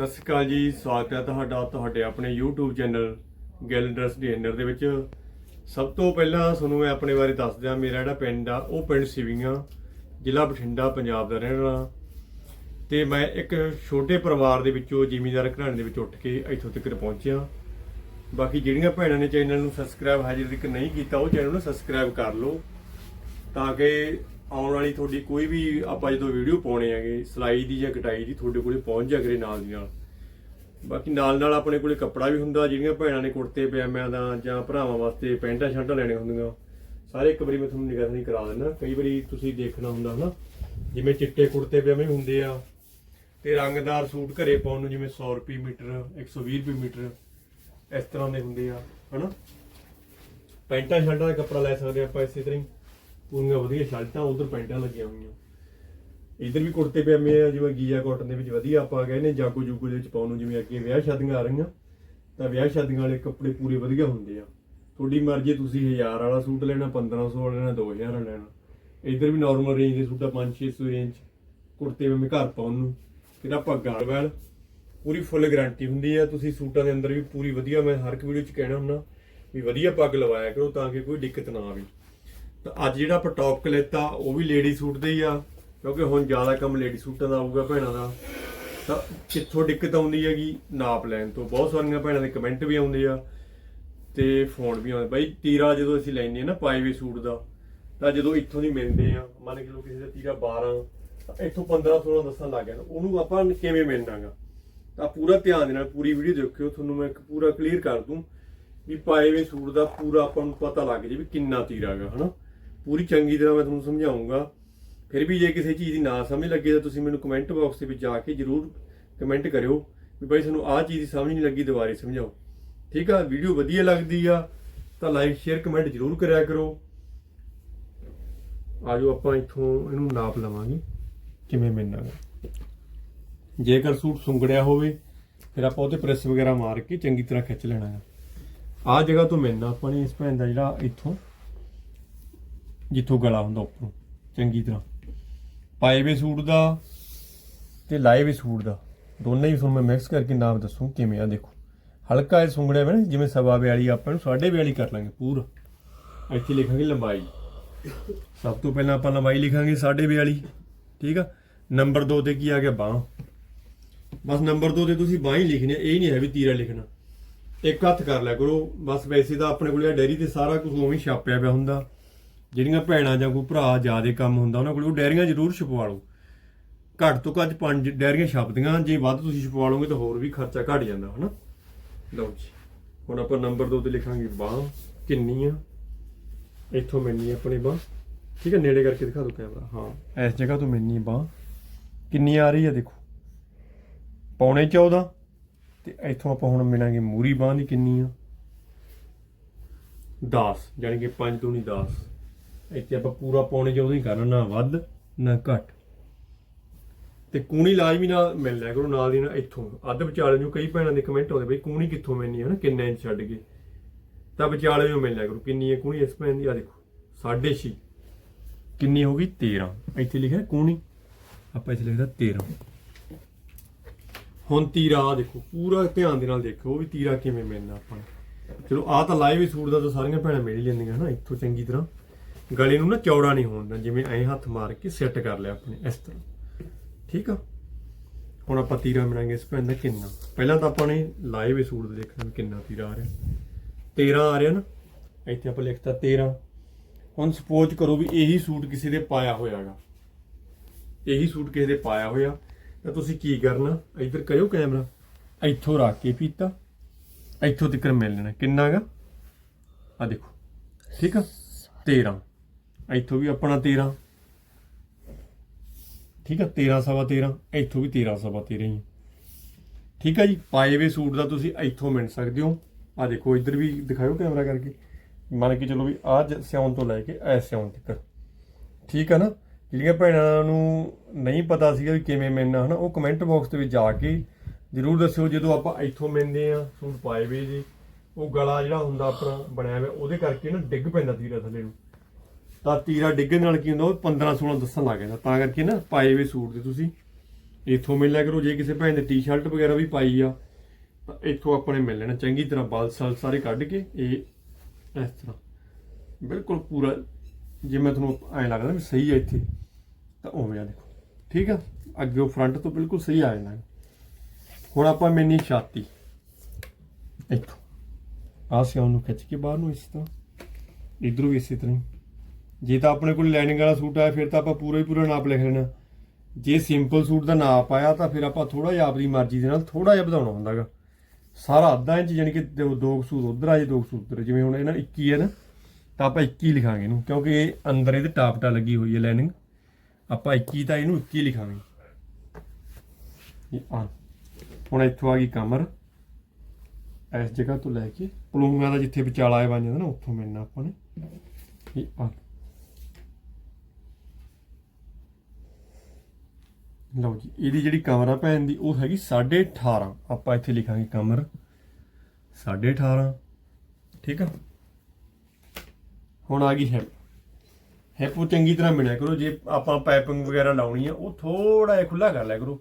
ਸਤਿ ਸ਼੍ਰੀ ਅਕਾਲ ਜੀ, ਸਵਾਗਤ ਹੈ ਤੁਹਾਡਾ, ਤੁਹਾਡੇ ਆਪਣੇ YouTube channel Gill dress designer ਦੇ ਵਿੱਚ। ਸਭ ਤੋਂ ਪਹਿਲਾਂ ਤੁਹਾਨੂੰ ਮੈਂ ਆਪਣੇ ਬਾਰੇ ਦੱਸ ਦਿਆਂ ਮੇਰਾ ਜਿਹੜਾ ਪਿੰਡ ਆ, ਉਹ ਪਿੰਡ ਸਿਵੀਆਂ, ਜ਼ਿਲ੍ਹਾ ਬਠਿੰਡਾ, ਪੰਜਾਬ ਦਾ ਰਹਿਣ ਵਾਲਾ। ਤੇ ਮੈਂ ਇੱਕ ਛੋਟੇ ਪਰਿਵਾਰ ਦੇ ਵਿੱਚੋਂ, ਜ਼ਿਮੀਂਦਾਰ ਘਰਾਣੇ ਦੇ ਵਿੱਚ ਉੱਠ ਕੇ ਇੱਥੋਂ ਤੱਕ ਪਹੁੰਚਿਆ। ਬਾਕੀ ਜਿਹੜੀਆਂ ਭੈਣਾਂ ਨੇ ਚੈਨਲ ਨੂੰ ਸਬਸਕ੍ਰਾਈਬ ਹਜੇ ਤੱਕ ਨਹੀਂ ਕੀਤਾ, ਉਹ ਚੈਨਲ ਨੂੰ ਸਬਸਕ੍ਰਾਈਬ ਕਰ ਲਓ, ਤਾਂ ਕਿ ਆਉਣ ਵਾਲੀ ਤੁਹਾਡੀ ਕੋਈ ਵੀ ਆਪਾਂ ਜਦੋਂ ਵੀਡੀਓ ਪਾਉਣੇ ਹੈਗੇ, ਸਿਲਾਈ ਦੀ ਜਾਂ ਕਟਾਈ ਦੀ, ਤੁਹਾਡੇ ਕੋਲੇ ਪਹੁੰਚ ਜਾ ਕਰੇ ਨਾਲ ਦੀ ਨਾਲ। ਬਾਕੀ ਨਾਲ ਨਾਲ ਆਪਣੇ ਕੋਲੇ ਕੱਪੜਾ ਵੀ ਹੁੰਦਾ, ਜਿਹੜੀਆਂ ਭੈਣਾਂ ਨੇ ਕੁੜਤੇ, ਪਜਾਮਿਆਂ ਦਾ ਜਾਂ ਭਰਾਵਾਂ ਵਾਸਤੇ ਪੈਂਟਾਂ, ਸ਼ਰਟਾਂ ਲੈਣੇ ਹੁੰਦੀਆਂ। ਸਾਰੇ ਇੱਕ ਵਾਰੀ ਮੈਂ ਤੁਹਾਨੂੰ ਨਿਗਰਾਨੀ ਕਰਾ ਦਿੰਦਾ। ਕਈ ਵਾਰੀ ਤੁਸੀਂ ਦੇਖਣਾ ਹੁੰਦਾ ਹਨਾ, ਜਿਵੇਂ ਚਿੱਟੇ ਕੁੜਤੇ, ਪਜਾਮੇ ਹੁੰਦੇ ਆ ਤੇ ਰੰਗਦਾਰ ਸੂਟ ਘਰੇ ਪਾਉਣ ਨੂੰ ਜਿਵੇਂ 100 ਰੁਪਏ ਮੀਟਰ 120 ਰੁਪਏ ਮੀਟਰ, ਇਸ ਤਰ੍ਹਾਂ ਦੇ ਹੁੰਦੇ ਆ, ਹਨਾ। ਪੈਂਟਾਂ, ਸ਼ਰਟਾਂ ਦਾ ਕੱਪੜਾ ਲੈ ਸਕਦੇ ਆਪਾਂ ਇਸੇ ਤਰ੍ਹਾਂ ਹੀ। ਪੂਰੀਆਂ ਵਧੀਆ ਸ਼ਰਟਾਂ, ਉਧਰ ਪੈਂਟਾਂ ਲੱਗੀਆਂ ਹੋਈਆਂ। ਇਧਰ ਵੀ ਕੁੜਤੇ ਪਜਾਮੇ ਆ ਜਿਵੇਂ ਗੀਜਾ ਕਾਟਨ ਦੇ ਵਿੱਚ ਵਧੀਆ ਆਪਾਂ ਗਏ ਨੇ ਜਾਗੋ ਜੂਗੋ ਦੇ ਵਿੱਚ ਪਾਉਣ ਨੂੰ ਜਿਵੇਂ ਅੱਗੇ ਵਿਆਹ ਸ਼ਾਦੀਆਂ ਆ ਰਹੀਆਂ, ਤਾਂ ਵਿਆਹ ਸ਼ਾਦੀਆਂ ਵਾਲੇ ਕੱਪੜੇ ਪੂਰੇ ਵਧੀਆ ਹੁੰਦੇ ਆ। ਤੁਹਾਡੀ ਮਰਜ਼ੀ, ਤੁਸੀਂ 1000 ਵਾਲਾ ਸੂਟ ਲੈਣਾ 1500 ਵਾਲਾ ਲੈਣਾ 2000 ਵਾਲਾ ਲੈਣਾ। ਇਧਰ ਵੀ ਨਾਰਮਲ ਰੇਂਜ ਦੇ ਸੂਟਾਂ ਆ 5-600 ਰੇਂਜ ਕੁੜਤੇ ਪਜਾਮੇ ਘਰ ਪਾਉਣ ਨੂੰ। ਫਿਰ ਆਪਾਂ ਗਾਰਵੈਲ ਪੂਰੀ ਫੁੱਲ ਗਾਰੰਟੀ ਹੁੰਦੀ ਆ, ਤੁਸੀਂ ਸੂਟਾਂ ਦੇ ਅੰਦਰ ਵੀ ਪੂਰੀ ਵਧੀਆ, ਮੈਂ ਹਰ ਇੱਕ ਵੀਡੀਓ 'ਚ ਕਹਿਣਾ ਹੁੰਦਾ ਵੀ ਵਧੀਆ ਪੱਗ ਲਵਾਇਆ ਕਰੋ ਤਾਂ ਕਿ ਕੋਈ ਦਿੱਕਤ ਨਾ ਆਵੇ। ਤਾਂ ਅੱਜ ਜਿਹੜਾ ਆਪਾਂ ਟੌਪ ਲੈਤਾ ਉਹ ਵੀ ਲੇਡੀ ਸੂਟ ਦੇ ਹੀ ਆ, ਕਿਉਂਕਿ ਹੁਣ ਜ਼ਿਆਦਾ ਕੰਮ ਲੇਡੀ ਸੂਟਾਂ ਦਾ ਆਊਗਾ ਭੈਣਾਂ ਦਾ। ਤਾਂ ਕਿੱਥੋਂ ਦਿੱਕਤ ਆਉਂਦੀ ਹੈਗੀ? ਨਾਪ ਲੈਣ ਤੋਂ। ਬਹੁਤ ਸਾਰੀਆਂ ਭੈਣਾਂ ਦੇ ਕਮੈਂਟ ਵੀ ਆਉਂਦੇ ਆ ਤੇ ਫੋਨ ਵੀ ਆਉਂਦੇ। ਬਾਈ, ਤੀਰਾ ਜਦੋਂ ਅਸੀਂ ਲੈਂਦੇ ਆ ਨਾ ਪਾਏਵੇ ਸੂਟ ਦਾ, ਤਾਂ ਜਦੋਂ ਇੱਥੋਂ ਦੀ ਮਿਲਦੇ ਆ, ਮੰਨ ਕੇ ਲੋ ਕਿਸੇ ਦਾ ਤੀਰਾ 12 ਤਾਂ ਇੱਥੋਂ 15 16 ਦੱਸਣ ਲੱਗ ਗਿਆ ਉਹਨੂੰ ਆਪਾਂ ਕਿਵੇਂ ਮਿਲਣਾਗਾ? ਤਾਂ ਪੂਰਾ ਧਿਆਨ ਦੇ ਨਾਲ ਪੂਰੀ ਵੀਡੀਓ ਦੇਖਿਓ। ਤੁਹਾਨੂੰ ਮੈਂ ਇੱਕ ਪੂਰਾ ਕਲੀਅਰ ਕਰ ਦੂੰ ਵੀ ਪਾਏ ਵੇ ਸੂਟ ਦਾ ਪੂਰਾ ਆਪਾਂ ਨੂੰ ਪਤਾ ਲੱਗ ਜੇ ਵੀ ਕਿੰਨਾ ਤੀਰਾ ਹੈਗਾ ਹਨਾ? ਪੂਰੀ ਚੰਗੀ ਤਰ੍ਹਾਂ ਮੈਂ ਤੁਹਾਨੂੰ ਸਮਝਾਉਂਗਾ। ਫਿਰ ਵੀ ਜੇ ਕਿਸੇ ਚੀਜ਼ ਦੀ ਨਾ ਸਮਝ ਲੱਗੇ ਤਾਂ ਤੁਸੀਂ ਮੈਨੂੰ ਕਮੈਂਟ ਬਾਕਸ ਦੇ ਵਿੱਚ ਜਾ ਕੇ ਜਰੂਰ ਕਮੈਂਟ ਕਰਿਓ ਵੀ ਭਾਈ ਸਾਨੂੰ ਆਹ ਚੀਜ਼ ਦੀ ਸਮਝ ਨਹੀਂ ਲੱਗੀ, ਦੁਬਾਰੇ ਸਮਝਾਓ। ਠੀਕ ਆ? ਵੀਡੀਓ ਵਧੀਆ ਲੱਗਦੀ ਆ, ਤਾਂ ਲਾਈਕ ਸ਼ੇਅਰ ਕਮੈਂਟ ਜਰੂਰ ਕਰਿਆ ਕਰੋ। ਆਜੋ ਆਪਾਂ ਇੱਥੋਂ ਇਹਨੂੰ ਨਾਪ ਲਵਾਂਗੇ। ਕਿਵੇਂ ਮਿਲਣਾਗਾ ਜੇਕਰ ਸੂਟ ਸੁੰਗੜਿਆ ਹੋਵੇ, ਫਿਰ ਆਪਾਂ ਉਹਤੇ ਪ੍ਰੈਸ ਵਗੈਰਾ ਮਾਰ ਕੇ ਚੰਗੀ ਤਰ੍ਹਾਂ ਖਿੱਚ ਲੈਣਾ ਹੈ ਆਹ ਜਗ੍ਹਾ ਤੋਂ ਮਿਲਣਾ ਆਪਾਂ ਨੇ ਇਸ ਭੈਣ ਦਾ ਜਿਹੜਾ ਇੱਥੋਂ। ਜਿੱਥੋਂ ਗਲਾ ਹੁੰਦਾ ਉੱਪਰੋਂ। ਚੰਗੀ ਤਰ੍ਹਾਂ। ਪਾਏ ਵੇ ਸੂਟ ਦਾ ਤੇ ਲਾਏ ਵੇ ਸੂਟ ਦਾ। ਦੋਨੇ ਹੀ ਤੁਹਾਨੂੰ ਮੈਂ ਮਿਕਸ ਕਰਕੇ ਨਾਮ ਦੱਸੂ ਕਿਵੇਂ ਆ, ਦੇਖੋ। ਹਲਕਾ ਇਹ ਸੁੰਗੜਿਆ ਹੋਇਆ ਨਾ, ਜਿਵੇਂ ਸਵਾ 42 ਆਪਾਂ ਨੂੰ 42 ਕਰ ਲਾਂਗੇ ਪੂਰਾ। ਇੱਥੇ ਲਿਖਾਂਗੇ ਲੰਬਾਈ। ਸਭ ਤੋਂ ਪਹਿਲਾਂ ਆਪਾਂ ਲੰਬਾਈ ਲਿਖਾਂਗੇ 42 ਠੀਕ ਆ? ਨੰਬਰ 2 ਤੇ ਕੀ ਆ ਗਿਆ? ਬਾਹ। ਬਸ ਨੰਬਰ 2 ਤੇ ਤੁਸੀਂ ਬਾਹ ਹੀ ਲਿਖਣੀ ਇਹ ਨਹੀਂ ਹੈ ਵੀ ਤੀਰਾ ਲਿਖਣਾ। ਇੱਕ ਹੱਥ ਕਰ ਲਿਆ ਕਰੋ, ਬਸ ਵੈਸੇ ਤਾਂ ਆਪਣੇ ਕੋਲ ਡੈਰੀ ਤੇ ਸਾਰਾ ਕੁਝ ਉਵੇਂ ਛਾਪਿਆ ਪਿਆ ਹੁੰਦਾ। ਜਿਹੜੀਆਂ ਭੈਣਾਂ ਜਾਂ ਕੋਈ ਭਰਾ ਜਿਆਦੇ ਕੰਮ ਹੁੰਦਾ, ਉਹਨਾਂ ਕੋਲ ਉਹ ਡੈਰੀਆਂ ਜ਼ਰੂਰ ਛਪਵਾ ਲਓ। ਘੱਟ ਤੋਂ ਘੱਟ ਪੰਜ ਡੈਰੀਆਂ ਛਪਦੀਆਂ, ਜੇ ਵੱਧ ਤੁਸੀਂ ਛਪਵਾ ਲਓਗੇ ਤਾਂ ਹੋਰ ਵੀ ਖਰਚਾ ਘਟ ਜਾਂਦਾ, ਹਨਾ? ਲਓ ਜੀ, ਹੁਣ ਆਪਾਂ ਨੰਬਰ 2 ਤੇ ਲਿਖਾਂਗੇ ਬਾਹ ਕਿੰਨੀ ਆ ਇੱਥੋਂ ਮਿਲਣੀ ਆ ਆਪਣੀ ਬਾਹ। ਠੀਕ ਹੈ ਨੇੜੇ ਕਰਕੇ ਦਿਖਾ ਦਿਓ ਕੈਮਰਾ ਹਾਂ, ਇਸ ਜਗ੍ਹਾ ਤੋਂ ਮਿਲਣੀ ਆ ਬਾਹ। ਕਿੰਨੀ ਆ ਰਹੀ ਹੈ ਦੇਖੋ। ਪੌਣੇ 14 ਤੇ ਇੱਥੋਂ ਆਪਾਂ ਹੁਣ ਮਿਲਾਂਗੇ ਮੂਰੀ ਬਾਹ ਦੀ ਕਿੰਨੀ ਆ? 10 ਯਾਨੀ ਕਿ 5 ਤੋਂ ਨਹੀਂ 10 ਇੱਥੇ ਆਪਾਂ ਪੂਰਾ ਪੌਣੇ 14 ਹੀ ਕਰਨਾ ਨਾ ਵੱਧ, ਨਾ ਘੱਟ। ਤੇ ਕੂਣੀ ਲਾਜ਼ਮੀ ਨਾਲ ਮਿਲ ਲਿਆ ਕਰੋ ਨਾਲ ਦੀ ਨਾਲ ਇੱਥੋਂ। ਅੱਧ ਵਿਚਾਲੇ ਨੂੰ ਕਈ ਭੈਣਾਂ ਦੇ ਕਮੈਂਟ ਆਉਂਦੇ, ਬਈ ਕੂਣੀ ਕਿੱਥੋਂ ਮਿਲਣੀ ਹੈ ਨਾ ਕਿੰਨਾ ਇੰਚ ਛੱਡ ਕੇ। ਤਾਂ ਵਿਚਾਲੇ ਨੂੰ ਮਿਲ ਲਿਆ ਕਰੋ, ਕਿੰਨੀ ਹੈ ਕੂਣੀ ਇਸ ਭੈਣ ਦੀ? ਆ ਦੇਖੋ 6.5 ਕਿੰਨੀ ਹੋ ਗਈ? 13 ਇੱਥੇ ਲਿਖਿਆ ਕੂਣੀ। ਆਪਾਂ ਇੱਥੇ ਲਿਖਦਾ 13 ਹੁਣ ਤੀਰਾ ਆ ਦੇਖੋ, ਪੂਰਾ ਧਿਆਨ ਦੇ ਨਾਲ ਦੇਖੋ ਵੀ ਤੀਰਾ ਕਿਵੇਂ ਮਿਲਣਾ ਆਪਾਂ ਨੂੰ। ਚਲੋ ਆ ਤਾਂ ਲਾਈਵ ਹੀ ਸੂਟ ਦਾ ਤਾਂ ਸਾਰੀਆਂ ਭੈਣਾਂ ਮਿਲ ਹੀ ਜਾਂਦੀਆਂ, ਹਨਾ? ਇੱਥੋਂ ਚੰਗੀ ਤਰ੍ਹਾਂ। ਗਲੇ ਨੂੰ ਨਾ ਚੌੜਾ ਨਹੀਂ ਹੋਣ ਦੇਣਾ, ਜਿਵੇਂ ਐਂ ਹੱਥ ਮਾਰ ਕੇ ਸੈੱਟ ਕਰ ਲਿਆ ਆਪਣੇ, ਇਸ ਤਰ੍ਹਾਂ। ਠੀਕ ਆ? ਹੁਣ ਆਪਾਂ ਤੀਰਾ ਮਿਲਾਂਗੇ ਇਸ ਭੈਣ ਦਾ ਕਿੰਨਾ? ਪਹਿਲਾਂ ਤਾਂ ਆਪਾਂ ਨੇ ਲਾਏ ਹੀ ਸੂਟ ਦੇਖਣਾ ਕਿੰਨਾ ਤੀਰਾ ਆ ਰਿਹਾ। 13 ਆ ਰਿਹਾ ਨਾ? ਇੱਥੇ ਆਪਾਂ ਲਿਖਤਾ 13 ਹੁਣ ਸਪੋਜ਼ ਕਰੋ ਵੀ ਇਹੀ ਸੂਟ ਕਿਸੇ ਦੇ ਪਾਇਆ ਹੋਇਆਗਾ। ਇਹੀ ਸੂਟ ਕਿਸੇ ਦੇ ਪਾਇਆ ਹੋਇਆ। ਤਾਂ ਤੁਸੀਂ ਕੀ ਕਰਨਾ? ਇੱਧਰ ਕਰਿਓ ਕੈਮਰਾ। ਇੱਥੋਂ ਰੱਖ ਕੇ ਪੀਤਾ। ਇੱਥੋਂ ਤੱਕ ਮਿਲ ਲੈਣਾ। ਕਿੰਨਾ ਹੈਗਾ ਆ ਦੇਖੋ। ਠੀਕ ਆ? 13 ਇੱਥੋਂ ਵੀ ਆਪਣਾ 13 ਠੀਕ ਆ 13 ਸਵਾ 13 ਇੱਥੋਂ ਵੀ 13 ਸਵਾ 13 ਹੀ ਠੀਕ ਆ ਜੀ, ਪਾਏ ਵੇ ਸੂਟ ਦਾ ਤੁਸੀਂ ਇੱਥੋਂ ਮਿਲ ਸਕਦੇ ਹੋ। ਆ ਦੇਖੋ, ਇੱਧਰ ਵੀ ਦਿਖਾਓ ਕੈਮਰਾ ਕਰਕੇ। ਮੰਨ ਕੇ ਚਲੋ ਵੀ ਆਹ ਸਿਉਣ ਤੋਂ ਲੈ ਕੇ ਐ ਸਿਉਣ ਤੱਕ। ਠੀਕ ਆ ਨਾ? ਜਿਹੜੀਆਂ ਭੈਣਾਂ ਨੂੰ ਨਹੀਂ ਪਤਾ ਸੀਗਾ ਵੀ ਕਿਵੇਂ ਮਿਲਣਾ, ਹਨਾ, ਉਹ ਕਮੈਂਟ ਬਾਕਸ ਦੇ ਵਿੱਚ ਜਾ ਕੇ ਜਰੂਰ ਦੱਸਿਓ। ਜਦੋਂ ਆਪਾਂ ਇੱਥੋਂ ਮਿਲਦੇ ਆ ਸੂਟ ਪਾਏ ਵੇ ਜੀ, ਉਹ ਗਲਾ ਜਿਹੜਾ ਹੁੰਦਾ ਆਪਣਾ ਬਣਿਆ ਹੋਇਆ, ਉਹਦੇ ਕਰਕੇ ਨਾ ਡਿੱਗ ਪੈਂਦਾ ਤੀਰਾ ਥੱਲੇ ਨੂੰ। ਤਾਂ ਤੀਰਾ ਡਿੱਗਣ ਨਾਲ ਕੀ ਹੁੰਦਾ, ਉਹ 15 16 ਦੱਸਣ ਲੱਗ ਜਾਂਦਾ। ਤਾਂ ਕਰਕੇ ਨਾ ਪਾਏ ਵੇ ਸੂਟ ਦੇ ਤੁਸੀਂ। ਇੱਥੋਂ ਮਿਲ ਲਿਆ ਕਰੋ, ਜੇ ਕਿਸੇ ਭੈਣ ਦੇ ਟੀ-ਸ਼ਰਟ ਵਗੈਰਾ ਵੀ ਪਾਈ ਆ, ਤਾਂ ਇੱਥੋਂ ਆਪਾਂ ਨੇ ਮਿਲ ਲੈਣਾ। ਚੰਗੀ ਤਰ੍ਹਾਂ ਬਲ ਸਲ ਸਾਰੇ ਕੱਢ ਕੇ ਇਹ ਇਸ ਤਰ੍ਹਾਂ। ਬਿਲਕੁਲ ਪੂਰਾ, ਜੇ ਮੈਂ ਤੁਹਾਨੂੰ ਐਂ ਲੱਗਦਾ ਵੀ ਸਹੀ ਆ ਇੱਥੇ, ਤਾਂ ਉਵੇਂ ਆ ਦੇਖੋ। ਠੀਕ ਆ? ਅੱਗੇ ਉਹ ਫਰੰਟ ਤੋਂ ਬਿਲਕੁਲ ਸਹੀ ਆ ਜਾਣਾ ਹੁਣ ਆਪਾਂ ਮੈਨੀ ਛਾਤੀ। ਇੱਥੋਂ। ਆਹ ਸਿਉਣ ਨੂੰ ਖਿੱਚ ਕੇ ਬਾਹਰ ਨੂੰ ਇਸ ਤਰ੍ਹਾਂ। ਇਧਰੋਂ ਵੀ ਇਸੇ ਤਰ੍ਹਾਂ ਹੀ। ਜੇ ਤਾਂ ਆਪਣੇ ਕੋਲ ਲਾਈਨਿੰਗ ਵਾਲਾ ਸੂਟ ਆਇਆ, ਫਿਰ ਤਾਂ ਆਪਾਂ ਪੂਰਾ ਹੀ ਪੂਰਾ ਨਾਪ ਲਿਖ ਲੈਣਾ। ਜੇ ਸਿੰਪਲ ਸੂਟ ਦਾ ਨਾਪ ਆਇਆ, ਤਾਂ ਫਿਰ ਆਪਾਂ ਥੋੜਾ ਜਿਹਾ ਆਪਣੀ ਮਰਜ਼ੀ ਦੇ ਨਾਲ ਥੋੜਾ ਜਿਹਾ ਵਧਾਉਣਾ ਹੁੰਦਾਗਾ। ਸਾਰਾ ਅੱਧਾ ਇੰਚ ਯਾਨੀ ਕਿ ਦੋ ਦੋ ਸੂਟ ਉਧਰ ਆ ਜੇ, ਦੋ ਕੁ ਸੂਟ ਉੱਧਰ ਜਿਵੇਂ ਹੁਣ ਇਹਨਾਂ 21 ਹੈ ਨਾ, ਤਾਂ ਆਪਾਂ 21 ਲਿਖਾਂਗੇ ਇਹਨੂੰ, ਕਿਉਂਕਿ ਇਹ ਅੰਦਰ ਇਹਦੇ ਟਾਪਟਾ ਲੱਗੀ ਹੋਈ ਹੈ ਲਾਈਨਿੰਗ ਆਪਾਂ 21 ਤਾਂ ਇਹਨੂੰ 21 ਲਿਖਾਂਗੇ। ਇਹ ਆ। ਹੁਣ ਇੱਥੋਂ ਆ ਗਈ ਕਮਰ। ਇਸ ਜਗ੍ਹਾ ਤੋਂ ਲੈ ਕੇ, ਪਲੂੰਗਾਂ ਦਾ ਜਿੱਥੇ ਵਿਚਾਲਾ ਆ ਬਣ ਜਾਂਦਾ ਨਾ, ਉੱਥੋਂ ਮਿਲਣਾ ਆਪਾਂ ਨੇ। ਇਹ ਆ। ਲਓ ਜੀ, ਇਹਦੀ ਜਿਹੜੀ ਕਮਰ ਆ ਭੈਣ ਦੀ, ਉਹ ਹੈਗੀ 18.5 ਆਪਾਂ ਇੱਥੇ ਲਿਖਾਂਗੇ ਕਮਰ। 18.5 ਠੀਕ ਆ? ਹੁਣ ਆ ਗਈ ਹੈਪ ਹੈਪ ਉਹ ਚੰਗੀ ਤਰ੍ਹਾਂ ਮਿਲਿਆ ਕਰੋ, ਜੇ ਆਪਾਂ ਪਾਈਪਿੰਗ ਵਗੈਰਾ ਲਾਉਣੀ ਆ, ਉਹ ਥੋੜਾ ਜਿਹਾ ਖੁੱਲਾ ਕਰ ਲਿਆ ਕਰੋ।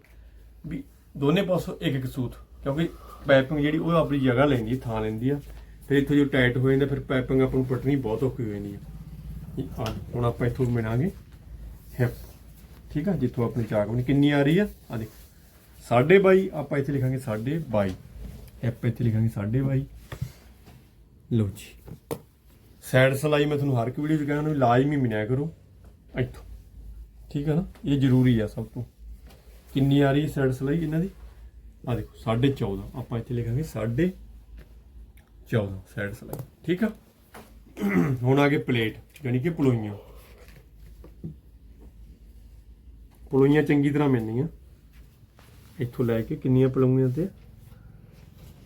ਵੀ ਦੋਨੇ ਪਾਸੋਂ ਇੱਕ ਇੱਕ ਸੂਤ, ਕਿਉਂਕਿ ਪਾਈਪਿੰਗ ਜਿਹੜੀ, ਉਹ ਆਪਣੀ ਜਗ੍ਹਾ ਲੈਂਦੀ ਹੈ ਥਾਂ ਲੈਂਦੀ ਆ। ਫਿਰ ਇੱਥੇ ਜੋ ਟਾਈਟ ਹੋ ਜਾਂਦਾ, ਫਿਰ ਪਾਈਪਿੰਗ ਆਪਾਂ ਨੂੰ ਪਟਣੀ ਬਹੁਤ ਔਖੀ ਹੋ ਜਾਂਦੀ ਆ। ਇਹ ਆ ਹੁਣ ਆਪਾਂ ਇੱਥੋਂ ਮਿਲਾਂਗੇ ਹਿਪ ਠੀਕ ਆ, ਜਿੱਥੋਂ ਆਪਣੀ ਚਾਕ ਬਣੀ। ਕਿੰਨੀ ਆ ਰਹੀ ਆ? ਆ ਦੇਖ। 22 ਆਪਾਂ ਇੱਥੇ ਲਿਖਾਂਗੇ 22 ਆਪਾਂ ਇੱਥੇ ਲਿਖਾਂਗੇ 22 ਲਓ ਜੀ। ਸਾਈਡ ਸਲਾਈ ਮੈਂ ਤੁਹਾਨੂੰ ਹਰ ਇੱਕ ਵੀਡੀਓ 'ਚ ਕਹਿਣਾ ਵੀ ਲਾਜ਼ਮੀ ਮਿਲਿਆ ਕਰੋ। ਇੱਥੋਂ। ਠੀਕ ਆ ਨਾ? ਇਹ ਜ਼ਰੂਰੀ ਆ ਸਭ ਤੋਂ। ਕਿੰਨੀ ਆ ਰਹੀ ਹੈ ਸਾਈਡ ਸਲਾਈ ਇਹਨਾਂ ਦੀ? ਆ ਦੇਖੋ 14.5 ਆਪਾਂ ਇੱਥੇ ਲਿਖਾਂਗੇ 14.5 ਸਾਈਡ ਸਲਾਈ। ਠੀਕ ਆ? ਹੁਣ ਆ ਗਏ ਪਲੇਟ। ਯਾਨੀ ਕਿ ਪਲੋਈਆਂ। ਪਲੋਈਆਂ ਚੰਗੀ ਤਰ੍ਹਾਂ ਮਿਲਣੀਆਂ। ਇੱਥੋਂ ਲੈ ਕੇ ਕਿੰਨੀਆਂ ਪਲੋਈਆਂ ਤੇ?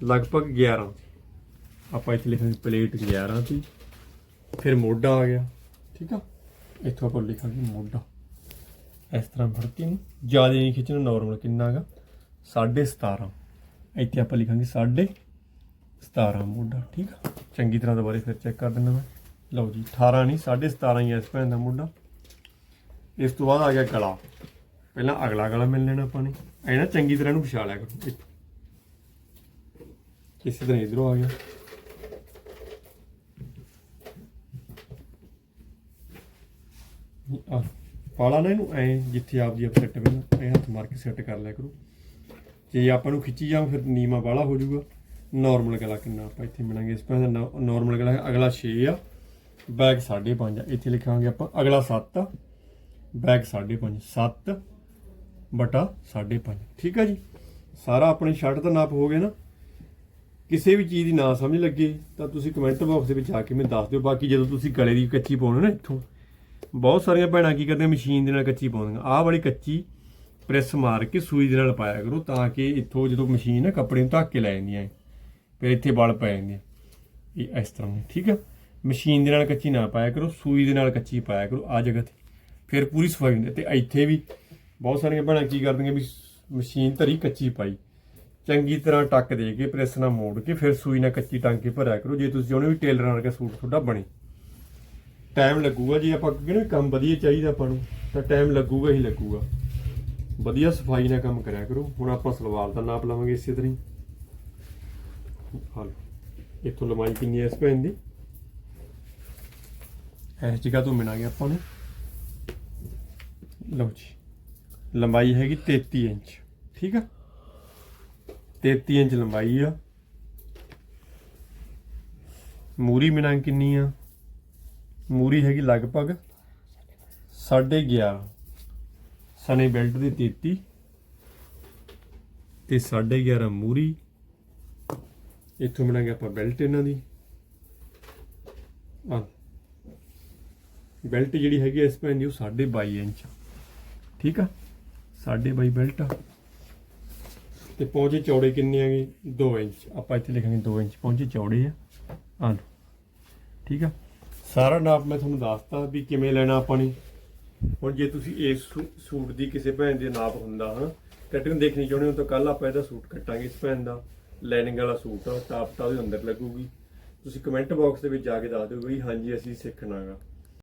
ਲਗਭਗ 11 ਆਪਾਂ ਇੱਥੇ ਲਿਖਾਂਗੇ ਪਲੇਟ 11 ਦੀ ਫਿਰ ਮੋਢਾ ਆ ਗਿਆ, ਠੀਕ ਆ? ਇੱਥੋਂ ਆਪਾਂ ਲਿਖਾਂਗੇ ਮੋਢਾ। ਇਸ ਤਰ੍ਹਾਂ ਫੜ ਕੇ ਨੂੰ ਜ਼ਿਆਦਾ ਨਹੀਂ ਖਿੱਚਣਾ ਨਾਰਮਲ ਕਿੰਨਾ ਹੈਗਾ 17.5 ਇੱਥੇ ਆਪਾਂ ਲਿਖਾਂਗੇ 17.5 ਮੋਢਾ, ਠੀਕ ਆ? ਚੰਗੀ ਤਰ੍ਹਾਂ ਦੁਬਾਰੇ ਫਿਰ ਚੈੱਕ ਕਰ ਦਿੰਦਾ ਮੈਂ। ਲਓ ਜੀ 18 ਨਹੀਂ 17.5 ਹੀ ਇਸ ਭੈਣ ਦਾ ਮੋਢਾ। ਇਸ ਤੋਂ ਬਾਅਦ ਆ ਗਿਆ ਗਲਾ। ਪਹਿਲਾਂ ਅਗਲਾ ਗਲਾ ਮਿਲ ਲੈਣਾ ਆਪਾਂ ਨੇ। ਐ ਨਾ ਚੰਗੀ ਤਰ੍ਹਾਂ ਇਹਨੂੰ ਵਿਛਾ ਲਿਆ ਕਰੋ ਇੱਥੋਂ। ਇਸੇ ਤਰ੍ਹਾਂ ਇਧਰੋਂ ਆ ਗਿਆ। ਆ ਪਾਲਾ ਨਾ ਇਹਨੂੰ ਐ ਜਿੱਥੇ ਆਪ ਜੀ ਆਪ ਸੈੱਟ ਕਰਨਾ ਐ ਹੱਥ ਮਾਰ ਕੇ ਸੈੱਟ ਕਰ ਲਿਆ ਕਰੋ। ਜੇ ਆਪਾਂ ਨੂੰ ਖਿੱਚੀ ਜਾਵਾਂ ਫਿਰ ਨੀਮਾ ਵਾਲਾ ਹੋ ਜਾਊਗਾ। ਨਾਰਮਲ ਗਲਾ ਕਿੰਨਾ ਆਪਾਂ ਇੱਥੇ ਮਿਲਾਂਗੇ। ਇਸ ਪਾਸੇ ਨਾਰਮਲ ਗਲਾ ਹੈ, ਅਗਲਾ 6 ਆ। ਬੈਕ 5.5 ਆ। ਇੱਥੇ ਲਿਖਾਂਗੇ ਆਪਾਂ ਅਗਲਾ 7 ਆ। ਬੈਕ 5.5 7 ਬਟਾ 5.5 ਠੀਕ ਆ ਜੀ? ਸਾਰਾ ਆਪਣੇ ਸ਼ਰਟ ਦਾ ਨਾਪ ਹੋ ਗਿਆ ਨਾ। ਕਿਸੇ ਵੀ ਚੀਜ਼ ਦੀ ਨਾ ਸਮਝ ਲੱਗੇ ਤਾਂ ਤੁਸੀਂ ਕਮੈਂਟ ਬਾਕਸ ਦੇ ਵਿੱਚ ਆ ਕੇ ਮੈਨੂੰ ਦੱਸ ਦਿਓ। ਬਾਕੀ ਜਦੋਂ ਤੁਸੀਂ ਗਲੇ ਦੀ ਕੱਚੀ ਪਾਉਣਾ ਨਾ ਇੱਥੋਂ ਬਹੁਤ ਸਾਰੀਆਂ ਭੈਣਾਂ ਕੀ ਕਰਦੀਆਂ ਮਸ਼ੀਨ ਦੇ ਨਾਲ ਕੱਚੀ ਪਾਉਂਦੀਆਂ। ਆਹ ਵਾਲੀ ਕੱਚੀ ਪ੍ਰੈਸ ਮਾਰ ਕੇ ਸੂਈ ਦੇ ਨਾਲ ਪਾਇਆ ਕਰੋ ਤਾਂ ਕਿ ਇੱਥੋਂ ਜਦੋਂ ਮਸ਼ੀਨ ਕੱਪੜੇ ਨੂੰ ਧੱਕ ਕੇ ਲੈ ਜਾਂਦੀਆਂ ਹੈ, ਫਿਰ ਇੱਥੇ ਬਲ ਪੈ ਜਾਂਦੇ ਆ ਇਹ ਇਸ ਤਰ੍ਹਾਂ ਠੀਕ ਆ? ਮਸ਼ੀਨ ਦੇ ਨਾਲ ਕੱਚੀ ਨਾ ਪਾਇਆ ਕਰੋ ਸੂਈ ਦੇ ਨਾਲ ਕੱਚੀ ਪਾਇਆ ਕਰੋ ਆ ਜਗ੍ਹਾ ਤੇ। ਫਿਰ ਪੂਰੀ ਸਫ਼ਾਈ ਹੁੰਦੀ ਹੈ ਤੇ ਇੱਥੇ ਵੀ ਬਹੁਤ ਸਾਰੀਆਂ ਭੈਣਾਂ ਕੀ ਕਰਦੀਆਂ ਵੀ ਮਸ਼ੀਨ ਧਰੀ ਕੱਚੀ ਪਾਈ। ਚੰਗੀ ਤਰ੍ਹਾਂ ਟੱਕ ਦੇ ਕੇ, ਪ੍ਰੈਸ ਨਾਲ ਮੋੜ ਕੇ, ਫਿਰ ਸੂਈ ਨਾਲ ਕੱਚੀ ਟੰਗ ਕੇ ਭਰਿਆ ਕਰੋ, ਜੇ ਤੁਸੀਂ ਚਾਹੁੰਦੇ ਵੀ ਟੇਲਰ ਵਰਗਾ ਸੂਟ ਤੁਹਾਡਾ ਬਣੇ। ਟਾਈਮ ਲੱਗੂਗਾ, ਜੇ ਆਪਾਂ ਕਹਿੰਦੇ ਵੀ ਕੰਮ ਵਧੀਆ ਚਾਹੀਦਾ ਆਪਾਂ ਨੂੰ, ਤਾਂ ਟਾਈਮ ਲੱਗੂਗਾ ਹੀ ਲੱਗੂਗਾ। ਵਧੀਆ ਸਫ਼ਾਈ ਨਾਲ ਕੰਮ ਕਰਿਆ ਕਰੋ, ਹੁਣ ਆਪਾਂ ਸਲਵਾਰ ਦਾ ਨਾਪ ਲਵਾਂਗੇ ਇਸੇ ਤਰ੍ਹਾਂ ਹੀ। ਹਾਲ। ਇੱਥੋਂ ਲੰਬਾਈ ਕਿੰਨੀ ਹੈ ਇਸ ਭੈਣ ਦੀ? ਇਸ ਜਗ੍ਹਾ ਤੋਂ ਮਿਲਾਂਗੇ ਆਪਾਂ ਨੂੰ ਲਓ ਜੀ। ਲੰਬਾਈ ਹੈਗੀ 33 ਇੰਚ, ਠੀਕ ਆ? 33 ਇੰਚ ਲੰਬਾਈ ਆ। ਮੂਰੀ ਮਿਲਾਂ ਕਿੰਨੀ ਆ? ਮੂਰੀ ਹੈਗੀ ਲਗਭਗ 11.5 ਸਨੇ ਬੈਲਟ ਦੀ 33 ਤੇ 11.5 ਮੂਰੀ। ਇੱਥੋਂ ਮਿਲਾਂਗੇ ਆਪਾਂ ਬੈਲਟ ਇਹਨਾਂ ਦੀ। ਆ ਬੈਲਟ ਜਿਹੜੀ ਹੈਗੀ ਆ ਇਸ ਪੈਨ ਦੀ ਉਹ 22.5 ਇੰਚ ਠੀਕ ਆ? 22.5 ਬੈਲਟ ਆ। ਤੇ ਪੌਂਚੇ ਚੌੜੇ ਕਿੰਨੇ ਹੈਗੇ? 2 ਇੰਚ। ਆਪਾਂ ਇੱਥੇ ਲਿਖਾਂਗੇ 2 ਇੰਚ। ਪੌਂਚੇ ਚੌੜੇ ਆ। ਆ ਲਓ। ਠੀਕ ਆ? ਸਾਰਾ ਨਾਪ ਮੈਂ ਤੁਹਾਨੂੰ ਦੱਸਤਾ ਵੀ ਕਿਵੇਂ ਲੈਣਾ ਆਪਾਂ ਨੇ। ਹੁਣ ਜੇ ਤੁਸੀਂ ਇਸ ਸੂਟ ਦੀ ਕਿਸੇ ਭੈਣ ਦੇ ਨਾਪ ਹੁੰਦਾ ਹਾਂ ਕਟਿੰਗ ਦੇਖਣੀ ਚਾਹੁੰਦੇ ਹੋ ਤਾਂ ਕੱਲ ਆਪਾਂ ਇਹਦਾ ਸੂਟ ਕੱਟਾਂਗੇ ਇਸ ਭੈਣ ਦਾ। ਲਾਈਨਿੰਗ ਵਾਲਾ ਸੂਟ ਆ ਟਾਪ ਤਾਂ ਉਹਦੇ ਅੰਦਰ ਲੱਗੂਗੀ। ਤੁਸੀਂ ਕਮੈਂਟ ਬਾਕਸ ਦੇ ਵਿੱਚ ਜਾ ਕੇ ਦੱਸ ਦਿਓ ਵੀ ਹਾਂਜੀ ਅਸੀਂ ਸਿੱਖਣਾਗਾ।